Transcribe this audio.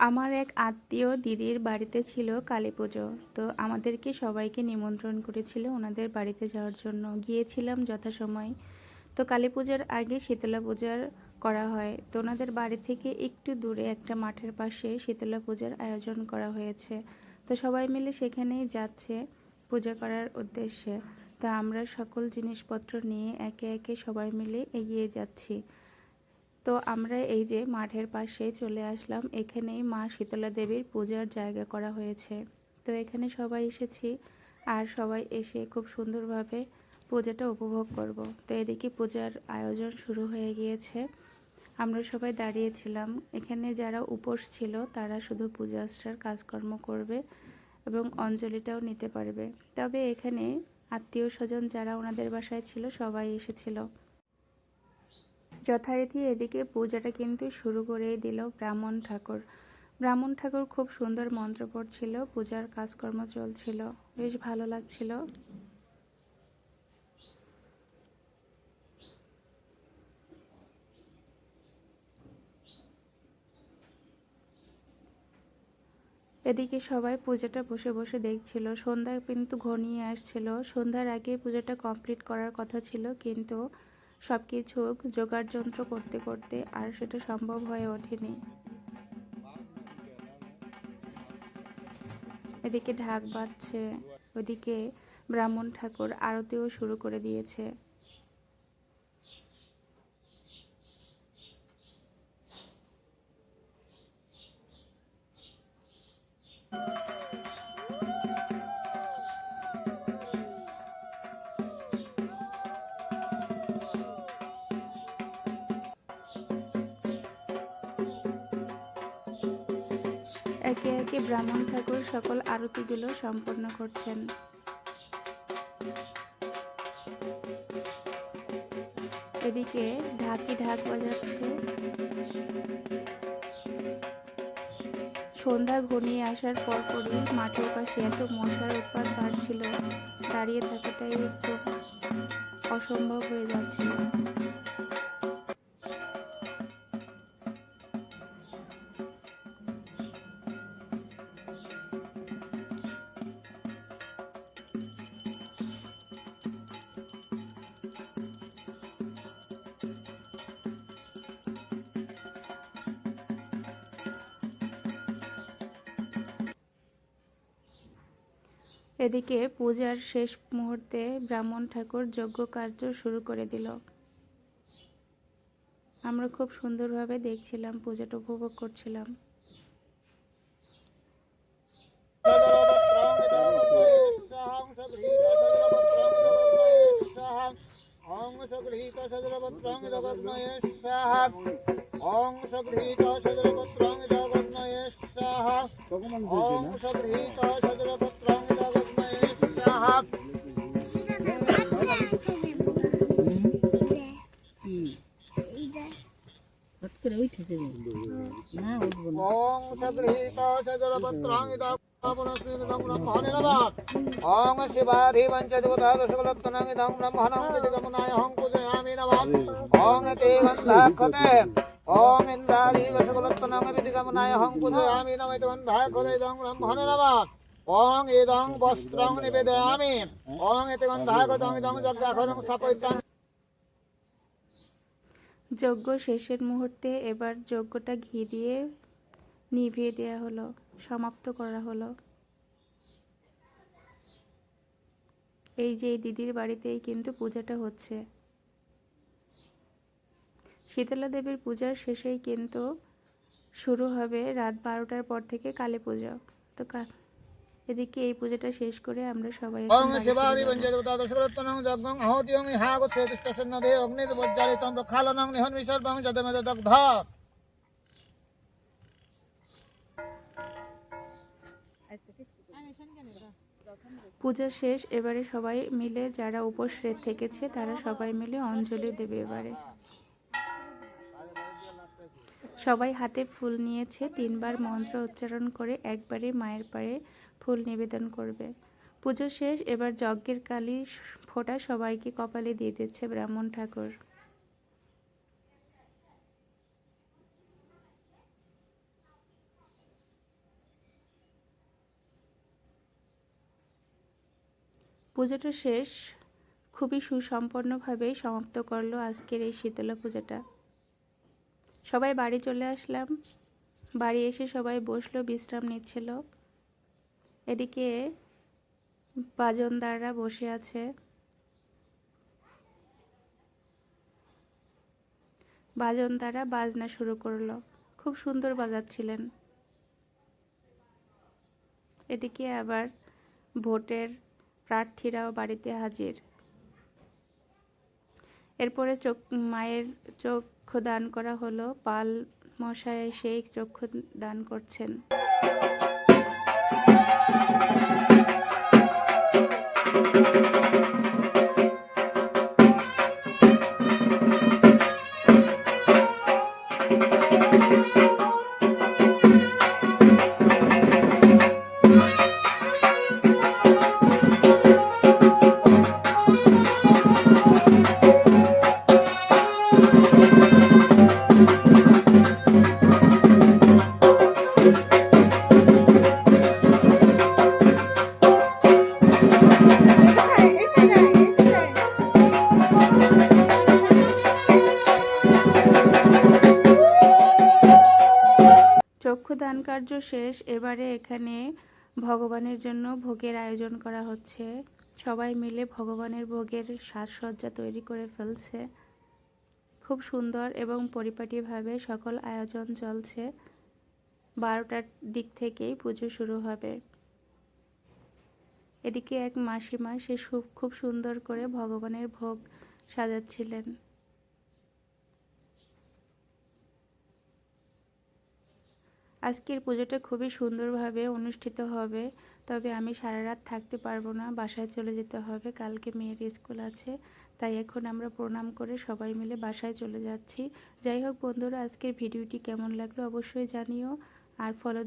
আমার এক আত্মীয় দিদির বাড়িতে ছিল কালী পুজো। তো আমাদেরকে সবাইকে নিমন্ত্রণ করেছিল ওনাদের বাড়িতে যাওয়ার জন্য। গিয়েছিলাম যথাসময়। তো কালী পূজার আগে শীতলা পূজার করা হয়। তো ওনাদের বাড়ি থেকে একটু দূরে একটা মাঠের পাশে শীতলা পূজার আয়োজন করা হয়েছে। তো সবাই মিলে সেখানেই যাচ্ছে পূজা করার উদ্দেশ্যে। তা আমরা সকল জিনিসপত্র নিয়ে একে একে সবাই মিলে এগিয়ে যাচ্ছি। তো আমরা এই যে মাঠের পাশে চলে আসলাম। এখানেই মা শীতলা দেবীর পূজার জায়গা করা হয়েছে। তো এখানে সবাই এসেছি আর সবাই এসে খুব সুন্দরভাবে পূজাটা উপভোগ করব। তো এদিকে পূজার আয়োজন শুরু হয়ে গিয়েছে। আমরা সবাই দাঁড়িয়েছিলাম। এখানে যারা উপোস ছিল, তারা শুধু পূজাস্টার কাজকর্ম করবে এবং অঞ্জলিটাও নিতে পারবে। তবে এখানে আত্মীয় স্বজন যারা ওনাদের বাসায় ছিল, সবাই এসেছিল। যথারীতি এদিকে পূজাটা কিন্তু শুরু করেই দিল ব্রাহ্মণ ঠাকুর। ব্রাহ্মণ ঠাকুর খুব সুন্দর মন্ত্র পড়ছিল, পূজার কাজকর্ম চলছিল, বেশ ভালো লাগছিল। এদিকে সবাই পূজাটা বসে বসে দেখছিল, সন্ধ্যা কিন্তু ঘনিয়ে আসছিল। সন্ধ্যার আগে পূজাটা কমপ্লিট করার কথা ছিল, কিন্তু সব কিছু জোগাড় যন্ত্র করতে করতে আর সেটা সম্ভব হয়ে ওঠেনি। এদিকে ঢাক বাজছে, ওদিকে ব্রাহ্মণ ঠাকুর আরতিও শুরু করে দিয়েছে। একে একে ব্রাহ্মণ ঠাকুর সকল আরতিগুলো সম্পন্ন করছেন। এদিকে ঢাকি ঢাক বাজাচ্ছে। সন্ধ্যা ঘনিয়ে আসার পরপরই মাঠের পাশে এত মশার উৎপাত বাড়ছিল, দাঁড়িয়ে থাকাটাই একটু অসম্ভব হয়ে যাচ্ছিল এদিকে পূজার শেষ মুহূর্তে ব্রাহ্মণ ঠাকুর যজ্ঞ কার্য শুরু করে দিল। আমরা খুব সুন্দরভাবে দেখছিলাম, পূজাটা উপভোগ করছিলাম। ওং সগৃহীত সজলপত্রং জগন্ময়ে স্বাহা ওং সগৃহীত সজলপত্রং ওং শিবাধিপঞ্চ দেবতা দশকলত্তনং ইদং ব্রহ্মণং দিগমনায় হং পূজয়ামি নমঃ ওং তে গন্ধাক্ষতে ইন্দ্রাদি দশকলত্তনং ইদং নমঃ ওং ইদং বস্ত্রং নিবেদয়ামি। ওং ইতি গন্ধাক্ষতং ইদং যজ্ঞাখরং স্থাপয়িতাং যজ্ঞ শেষের মুহূর্তে এবার যজ্ঞটা ঘি দিয়ে নিভিয়ে দেওয়া হলো, সমাপ্ত করা হলো। এই যে দিদির বাড়িতেই কিন্তু পূজাটা হচ্ছে। শীতলা দেবীর পূজার শেষেই কিন্তু শুরু হবে রাত বারোটার পর থেকে কালী পুজো। তো এদিকে এই পূজাটা শেষ করে আমরা সবাই পূজা শেষ এবারে সবাই মিলে যারা উপোস থেকেছে তারা সবাই মিলে অঞ্জলি দেবে এবারে। সবাই হাতে ফুল নিয়েছে। তিনবার মন্ত্র উচ্চারণ করে একবারে মায়ের পায়ে ফুল নিবেদন করবে। পুজো শেষ, এবার যজ্ঞের কালি ফোঁটা সবাইকে কপালে দিয়ে দিচ্ছে ব্রাহ্মণ ঠাকুর। পুজোটা শেষ, খুবই সুসম্পন্নভাবেই সমাপ্ত করল আজকের এই শীতলা পূজাটা। সবাই বাড়ি চলে আসলাম। বাড়ি এসে সবাই বসল, বিশ্রাম নিচ্ছিল। এদিকে বাজনদাররা বসে আছে। বাজনদাররা বাজনা শুরু করল। খুব সুন্দর বাজাচ্ছিলেন। এদিকে আবার ভোটের প্রার্থীরাও বাড়িতে হাজির। এরপরে চোখ মায়ের চক্ষু দান করা হলো। পাল মশায় সেই চক্ষু দান করছেন। কার্য শেষ, এবারে এখানে ভগবানের জন্য ভোগের আয়োজন করা হচ্ছে। সবাই মিলে ভগবানের ভোগের সাজসজ্জা তৈরি করে ফেলছে। খুব সুন্দর এবং পরিপাটিভাবে সকল আয়োজন চলছে। বারোটার দিক থেকেই পুজো শুরু হবে। এদিকে এক মাসিমা সু- খুব সুন্দর করে ভগবানের ভোগ সাজাচ্ছিলেন। আজকের পুজোটা খুবই সুন্দরভাবে অনুষ্ঠিত হবে। তবে আমি সারা রাত থাকতে পারব না, বাসায় চলে যেতে হবে। কালকে মেয়ের স্কুল আছে, তাই এখন আমরা প্রণাম করে সবাই মিলে বাসায় চলে যাচ্ছি। যাই হোক বন্ধুরা, আজকের ভিডিওটি কেমন লাগল অবশ্যই জানিও। আর ফলো